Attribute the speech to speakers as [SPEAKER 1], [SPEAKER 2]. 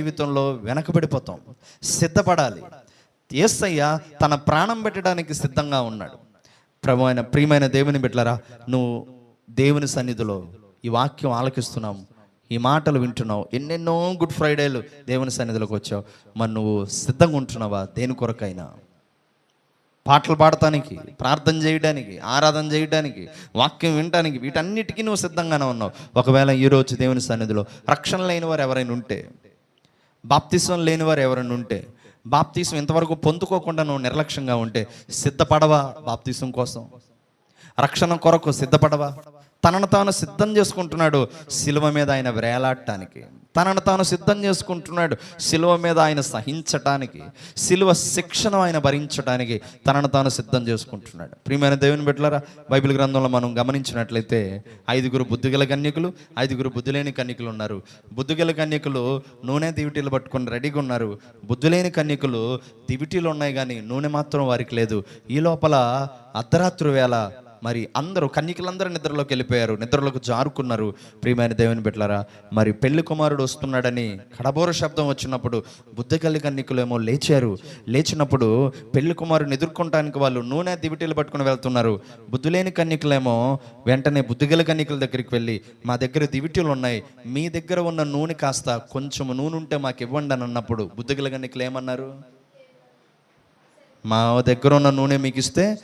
[SPEAKER 1] జీవితంలో వెనకబడిపోతాం. సిద్ధపడాలి. ఏసయ్య తన ప్రాణం పెట్టడానికి సిద్ధంగా ఉన్నాడు. ప్రభు ప్రియమైన దేవుని బిడ్డలరా నువ్వు దేవుని సన్నిధిలో ఈ వాక్యం ఆలకిస్తున్నావు ఈ మాటలు వింటున్నావు. ఎన్నెన్నో గుడ్ ఫ్రైడేలు దేవుని సన్నిధిలోకి వచ్చావు. మరి నువ్వు సిద్ధంగా ఉంటున్నావా? దేని కొరకైనా. పాటలు పాడటానికి ప్రార్థన చేయడానికి ఆరాధన చేయడానికి వాక్యం వినడానికి వీటన్నిటికీ నువ్వు సిద్ధంగానే ఉన్నావు. ఒకవేళ ఈరోజు దేవుని సన్నిధిలో రక్షణ లేని వారు ఎవరైనా ఉంటే బాప్తిసం లేని వారు ఎవరైనా ఉంటే బాప్తీసం ఇంతవరకు పొందుకోకుండా నువ్వు నిర్లక్ష్యంగా ఉంటే సిద్ధపడవా బాప్తీసం కోసం? రక్షణ కొరకు సిద్ధపడవా? తనను తాను సిద్ధం చేసుకుంటున్నాడు శిలువ మీద ఆయన వేలాడటానికి. తనను తాను సిద్ధం చేసుకుంటున్నాడు శిలువ మీద ఆయన సహించటానికి. శిలువ శిక్షను ఆయన భరించడానికి తనను తాను సిద్ధం చేసుకుంటున్నాడు. ప్రియమైన దేవుని బిడ్డలారా బైబిల్ గ్రంథంలో మనం గమనించినట్లయితే ఐదుగురు బుద్ధిగల కన్యకులు ఐదుగురు బుద్ధిలేని కన్యకులు ఉన్నారు. బుద్ధిగల కన్యకులు నూనె దివిటీలు పట్టుకొని రెడీగా ఉన్నారు. బుద్ధిలేని కన్యకులు దివిటీలు ఉన్నాయి కానీ నూనె మాత్రం వారికి లేదు. ఈ లోపల అర్ధరాత్రి వేళ మరి అందరూ కన్యకలందరూ నిద్రలోకి వెళ్ళిపోయారు. నిద్రలోకి జారుకున్నారు. ప్రియమైన దేవుని బిడ్డలారా మరి పెళ్ళి కుమారుడు వస్తున్నాడని కడబోర శబ్దం వచ్చినప్పుడు బుద్ధకల్లి కన్యకులు ఏమో లేచారు. లేచినప్పుడు పెళ్ళి కుమారుని ఎదుర్కొనడానికి వాళ్ళు నూనె దివిటీలు పట్టుకుని వెళ్తున్నారు. బుద్ధులేని కన్యకులేమో వెంటనే బుద్ధిగల కన్యకుల దగ్గరికి వెళ్ళి మా దగ్గర దివిటీలు ఉన్నాయి. మీ దగ్గర ఉన్న నూనె కాస్త కొంచెం నూనె ఉంటే మాకు ఇవ్వండి అని అన్నప్పుడు బుద్ధిగల కన్యకులు ఏమన్నారు? మా దగ్గర ఉన్న నూనె మీకు ఇస్తే